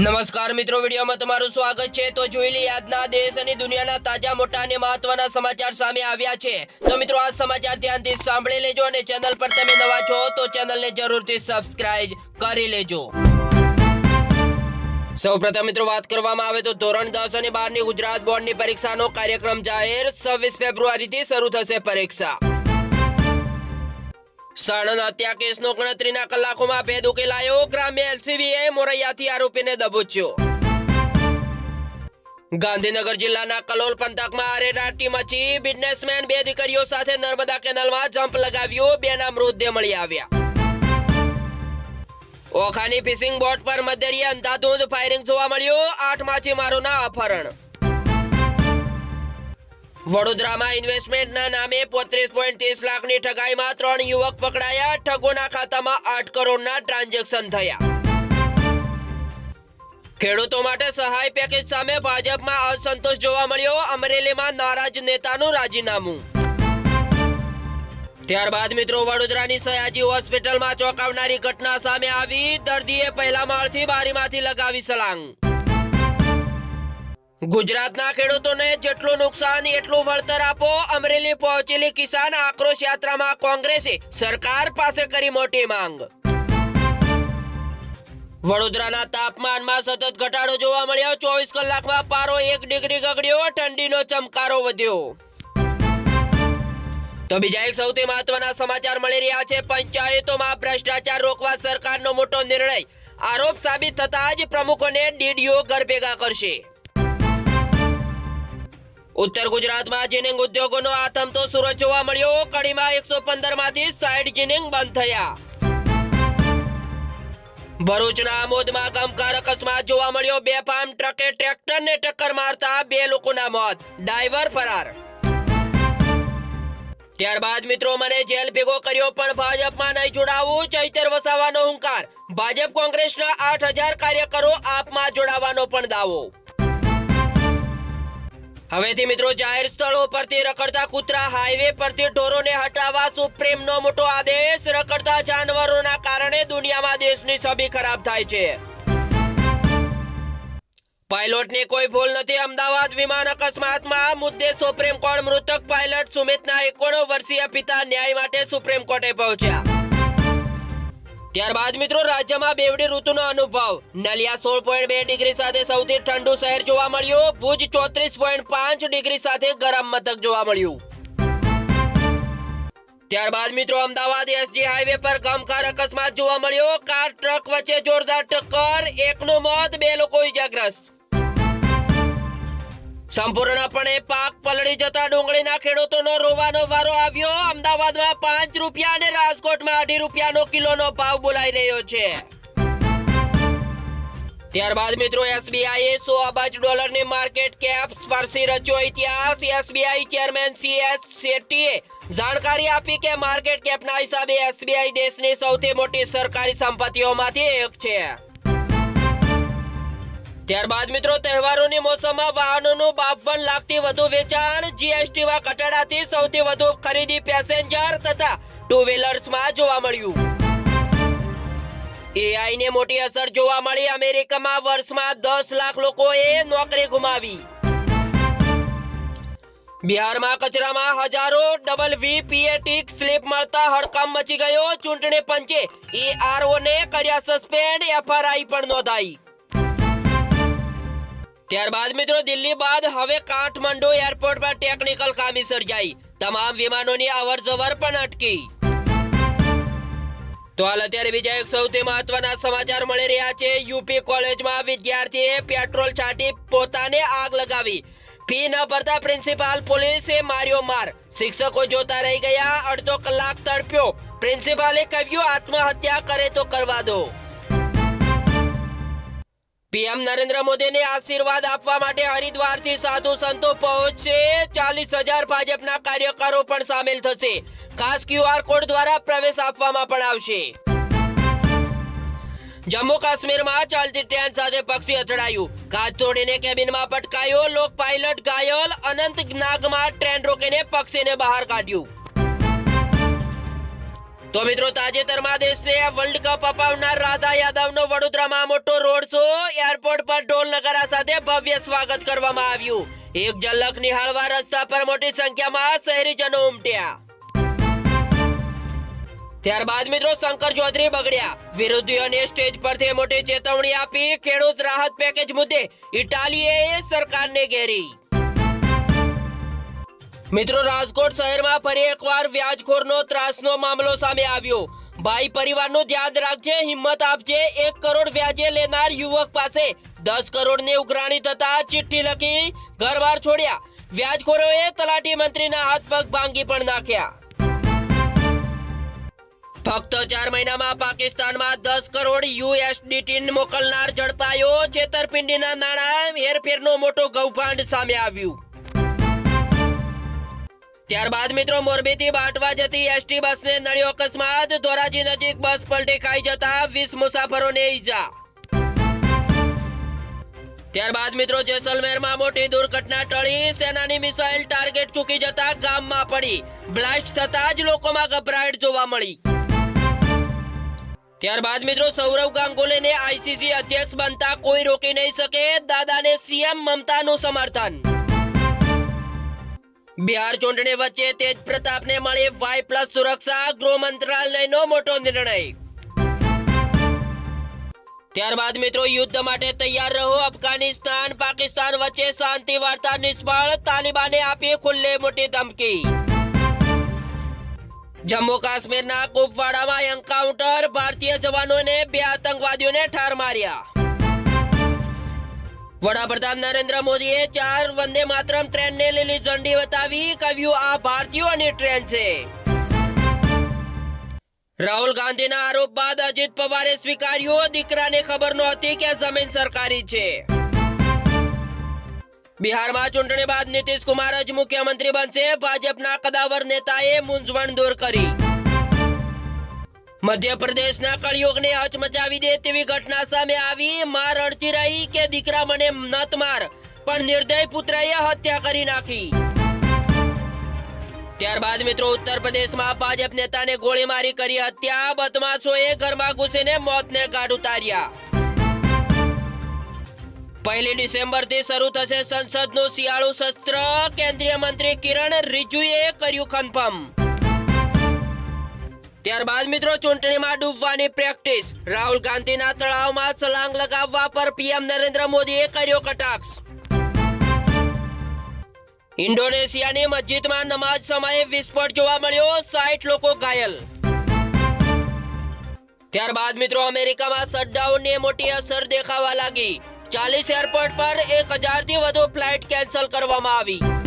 નમસ્કાર મિત્રો, વિડીયોમાં તમારું સ્વાગત છે. તો જોઈ લઈએ આજના દેશ અને દુનિયાના તાજા, મોટા અને મહત્વના સમાચાર સામે આવ્યા છે. તો મિત્રો, આ સમાચાર ધ્યાનથી સાંભળી લેજો અને ચેનલ પર તમે નવા છો, તો ચેનલને જરૂરથી સબસ્ક્રાઇબ કરી લેજો. સૌપ્રથમ મિત્રો, વાત કરવામાં આવે તો ધોરણ દસ અને બારની ગુજરાત બોર્ડની પરીક્ષાનો કાર્યક્રમ જાહેર. છવ્વીસ ફેબ્રુઆરીથી શરૂ થશે પરીક્ષા. સાણંદ હત્યા કેસનો ગણતરીના કલાકોમાં ભેદ ઉકેલાયો. ગ્રામ્ય એલસીબીએ મોરૈયાથી આરોપીને દબોચ્યો. ગાંધીનગર જિલ્લાના કલોલ પંથકમાં આરેરાટી મચી. બિઝનેસમેન બે દીકરીઓ સાથે નર્મદા કેનાલમાં જમ્પ લગાવ્યો. બેના મૃતદેહ મળી આવ્યા. ઓખાની ફિશિંગ બોટ પર મધ્યરીએ અંધાધૂંધ ફાયરિંગ જોવા મળ્યો. આઠ માછીમારોના અપહરણ. વડોદરામાં ઇન્વેસ્ટમેન્ટના નામે પોત્રીસ પોઈન્ટ ત્રીસ લાખની ઠગાઈમાં ત્રણ યુવક પકડાયા. ઠગોના ખાતામાં આઠ કરોડના ટ્રાન્ઝેક્શન થયા. ખેડૂતો માટે સહાય પેકેજ સામે ભાજપમાં અસંતોષ જોવા મળ્યો. અમરેલીમાં નારાજ નેતાનું રાજીનામું. ત્યારબાદ મિત્રો, વડોદરાની સયાજી હોસ્પિટલમાં ચોંકાવનારી ઘટના સામે આવી. દર્દીએ પહેલા માળથી બારીમાંથી લગાવી સલાંગ. ગુજરાતના ખેડૂતોને જેટલું નુકસાન, એટલું વળતર આપો. અમરેલી પહોંચેલી કિસાન આક્રોશ યાત્રામાં કોંગ્રેસે સરકાર પાસે કરી મોટી માંગ. વડોદરાના તાપમાનમાં સતત ઘટાડો જોવા મળ્યો. ચોવીસ કલાકમાં પારો એક ડિગ્રી ગગડ્યો. ઠંડીનો ચમકારો વધ્યો. તો બીજા એક સૌથી મહત્વના સમાચાર મળી રહ્યા છે. પંચાયતોમાં ભ્રષ્ટાચાર રોકવા સરકારનો મોટો નિર્ણય. આરોપ સાબિત થતા જ પ્રમુખોને ડીડીઓ ઘર ભેગા કરશે. ઉત્તર ગુજરાતમાં જીનિંગ ઉદ્યોગોનો આતંતો સુરત જોવા મળ્યો. કડીમાં એકસો પંદરમાંથી સાઈડ જીનિંગ બંધ થયા. ભરૂચના આમોદમાં ગમકાર અકસ્માત જોવા મળ્યો. બે ફાર્મ ટ્રકે ટ્રેક્ટરને ટક્કર મારતા બે લોકોના મોત. ડ્રાઈવર ફરાર. ત્યારબાદ મિત્રો મને જેલ ભેગો કર્યો, પણ ભાજપમાં નહીં જોડાવું. ચૈતર વસાવાનો હુંકાર. ભાજપ કોંગ્રેસના આઠ હજાર કાર્યકરો આપમાં જોડાવાનો પણ દાવો. હવેથી મિત્રો જાહેર સ્થળો પરથી રખડતા કૂતરા હાઈવે પરથી ઢોરોને હટાવવા સુપ્રીમનો મોટો આદેશ. રખડતા જાનવરોના કારણે દુનિયામાં દેશની છબી ખરાબ થાય છે. પાયલોટની કોઈ ભૂલ નથી. અમદાવાદ વિમાન અકસ્માતમાં મુદ્દે સુપ્રીમ કોર્ટ મૃતક પાયલટ સુમિતના એકોણો વર્ષીય પિતા ન્યાય માટે સુપ્રીમ કોર્ટે પહોંચ્યા. ત્યારબાદ મિત્રો રાજ્યમાં બેવડી ઋતુનો અનુભવ. નલિયા સોળ પોઈન્ટ બે ડિગ્રી સાથે સૌથી ઠંડુ શહેર જોવા મળ્યું. ભુજ ચોત્રીસ પોઈન્ટ પાંચ ડિગ્રી સાથે ગરમ મથક જોવા મળ્યું. ત્યારબાદ મિત્રો અમદાવાદ એસજી હાઈવે પર ગમખાર અકસ્માત જોવા મળ્યો. કાર ટ્રક વચ્ચે જોરદાર ટક્કર. એકનું મોત, બે લોકો ઇજાગ્રસ્ત સંપૂર્ણપણે પાક પલળી જતા ડુંગળીના ખેડૂતોનો રોવાનો વારો આવ્યો. અમદાવાદમાં પાંચ રૂપિયા અને રાજકોટમાં અઢી રૂપિયાનો કિલોનો ભાવ બોલાઈ રહ્યો છે. ત્યારબાદ મિત્રો, એસબીઆઈએ સો અબજ ડોલરની માર્કેટ કેપ સ્પર્શી રચ્યો ઇતિહાસ. એસબીઆઈ ચેરમેન સી એસ શેટ્ટીએ જાણકારી આપી કે માર્કેટ કેપના હિસાબે એસબીઆઈ દેશની સૌથી મોટી સરકારી સંપત્તિઓમાંથી એક છે. ત્યારબાદ મિત્રો, તહેવારોની મોસમમાં વાહનોનું બાવન લાખથી વધુ વેચાણ જીએસટીમાં ઘટાડાથી સૌથી વધુ ખરીદી પેસેન્જર તથા ટુ વ્હીલર્સમાં જોવા મળ્યું. એઆઈ ને મોટી અસર જોવા મળી. અમેરિકામાં વર્ષમાં દસ લાખ લોકોએ નોકરી ગુમાવી. બિહારમાં કચરામાં હજારો ડબલ વી સ્લીપ મળતા હડકંપ મચી ગયો. ચૂંટણી પંચે ઈઆરઓ ને કર્યા સસ્પેન્ડ એફઆરઆઈ પણ નોંધાઈ. ત્યારબાદ મિત્રો, દિલ્હી બાદ હવે કાઠમંડુ એરપોર્ટ પર ટેકનિકલ ખામી સર્જાઈ. તમામ વિમાનોની અવર જવર પણ અટકી. તો હાલ અત્યારે બીજા એક સૌથી મહત્વના સમાચાર મળી રહ્યા છે. યુપી કોલેજમાં વિદ્યાર્થીએ પેટ્રોલ છાંટી પોતાને આગ લગાવી. ફી ન ભરતા પ્રિન્સિપાલ પોલીસે માર્યો માર. શિક્ષકો જોતા રહી ગયા, અડધો કલાક તડપ્યો. પ્રિન્સિપાલે કહ્યું, આત્મહત્યા કરે તો કરવા દો. પીએમ નરેન્દ્ર મોદીને આશીર્વાદ આપવા માટે હરિદ્વારથી સાધુ સંતો પહોંચશે ચાલીસ હજાર ભાજપના કાર્યકરો પણ સામેલ થશે. ખાસ ક્યુઆર કોડ દ્વારા પ્રવેશ આપવામાં પણ આવશે. જમ્મુ કાશ્મીરમાં ચાલતી ટ્રેન સાથે પક્ષી અથડાયું. કાચ તોડીને કેબિનમાં પટકાયો. લોક પાયલટ ઘાયલ. અનંત નાગમાં ટ્રેન રોકીને પક્ષીને બહાર કાઢ્યું. તો મિત્રો તાજેતરમાં દેશને વર્લ્ડ કપ અપાવનાર રાધા યાદવનો વડોદરામાં મોટો રોડ શો એરપોર્ટ પર ઢોલ નગારા સાથે ભવ્ય સ્વાગત કરવામાં આવ્યું. એક ઝલક નિહાળવા રસ્તા પર મોટી સંખ્યામાં શહેરીજનો ઉમટ્યા. ત્યારબાદ મિત્રો શંકર ચૌધરી બગડ્યા. વિરોધીઓને સ્ટેજ પરથી મોટી ચેતવણી આપી ખેડૂત રાહત પેકેજ મુદ્દે ઇટાલીએ સરકારને ઘેરી. મિત્રો, રાજકોટ શહેરમાં ફરી એકવાર વ્યાજખોરનો ત્રાસનો મામલો સામે આવ્યો. ભાઈ પરિવારનું ધ્યાન રાખજે, હિંમત આપજે, એક કરોડ વ્યાજે લેનાર યુવક પાસે દસ કરોડની ઉઘરાણી થતા ચિઠ્ઠી લખી ઘરબાર છોડ્યા. વ્યાજખોરોએ તલાટી મંત્રીના હાથ પગ ભાંગી પણ નાખ્યા. ફક્ત ચાર મહિનામાં પાકિસ્તાનમાં દસ કરોડ યુએસડીટી મોકલનાર ઝડપાયો. છેતરપિંડીના નાણાં, હેરફેરનો મોટો કૌભાંડ સામે આવ્યું. ત્યારબાદ મિત્રો મોરબીથી બાટવા જતી એસટી બસને નડ્યો અકસ્માત, ધોરાજી નજીક બસ પલટી ખાઈ જતા વીસ મુસાફરોને ઈજા. ત્યારબાદ મિત્રો જેસલમેરમાં મોટી દુર્ઘટના ટળી, સેનાની મિસાઇલ ટાર્ગેટ ચૂકી જતા ગામમાં પડી. બ્લાસ્ટ થતા જ લોકોમાં ગભરાટ જોવા મળી. ત્યારબાદ મિત્રો સૌરવ ગાંગુલીને આઈસીસી અધ્યક્ષ બનતા કોઈ રોકી નહીં શકે, દાદાને સીએમ મમતાનું સમર્થન. બિહાર ચૂંટણી વચ્ચે તેજ પ્રતાપને મળી વાય પ્લસ સુરક્ષા, ગૃહ મંત્રાલયનો મોટો નિર્ણય. ત્યારબાદ મિત્રો, યુદ્ધ માટે તૈયાર રહો. અફઘાનિસ્તાન, પાકિસ્તાન વચ્ચે શાંતિ વાર્તા નિષ્ફળ. તાલિબાને આપી ખુલ્લે મોટી ધમકી. જમ્મુ કાશ્મીરના કુપવાડામાં એન્કાઉન્ટર ભારતીય જવાનોને બે આતંકવાદીઓને ઠાર માર્યા. વડાપ્રધાન નરેન્દ્ર મોદીએ ચાર વંદે માતરમ ટ્રેનને લીલી ઝંડી બતાવી કહ્યું, આ ભારતીયોની ટ્રેન છે. રાહુલ ગાંધીના આરોપ બાદ અજીત પવારે સ્વીકાર્યું. દીકરાને ખબર નહોતી કે જમીન સરકારી છે. બિહારમાં ચૂંટણી બાદ નીતિશ કુમાર જ મુખ્યમંત્રી બનશે. ભાજપના કદાવર નેતાએ મૂંઝવણ દૂર કરી. મધ્યપ્રદેશના કળિયુગને હચમચાવી દે તેવી ઘટના સામે આવી. માં રડતી રહી કે દીકરા મને માર, પણ હત્યા કરી નાખી. ત્યારબાદ મિત્રો ઉત્તર પ્રદેશમાં ભાજપ નેતાને ગોળીમારી કરી હત્યા. બદમાશોએ ઘરમાં ઘૂસીને મોતને ગાઢ ઉતાર્યા. પહેલી ડિસેમ્બરથી શરૂ થશે સંસદનું શિયાળુ સત્ર કેન્દ્રીય મંત્રી કિરણ રિજુએ કર્યું કન્ફર્મ ત્યારબાદ મિત્રો ચૂંટણીમાં ડૂબવાની પ્રેક્ટિસ. રાહુલ ગાંધીના તળાવમાં છલાંગ લગાવવા પર પીએમ નરેન્દ્ર મોદીએ કર્યો કટાક્ષ. ઇન્ડોનેશિયાની મસ્જિદમાં નમાઝ સમયે વિસ્ફોટ જોવા મળ્યો સાઠ લોકો ઘાયલ. ત્યારબાદ મિત્રો અમેરિકામાં શટડાઉનની મોટી અસર દેખાવા લાગી. ચાલીસ એરપોર્ટ પર એક હજારથી વધુ ફ્લાઇટ કેન્સલ કરવામાં આવી.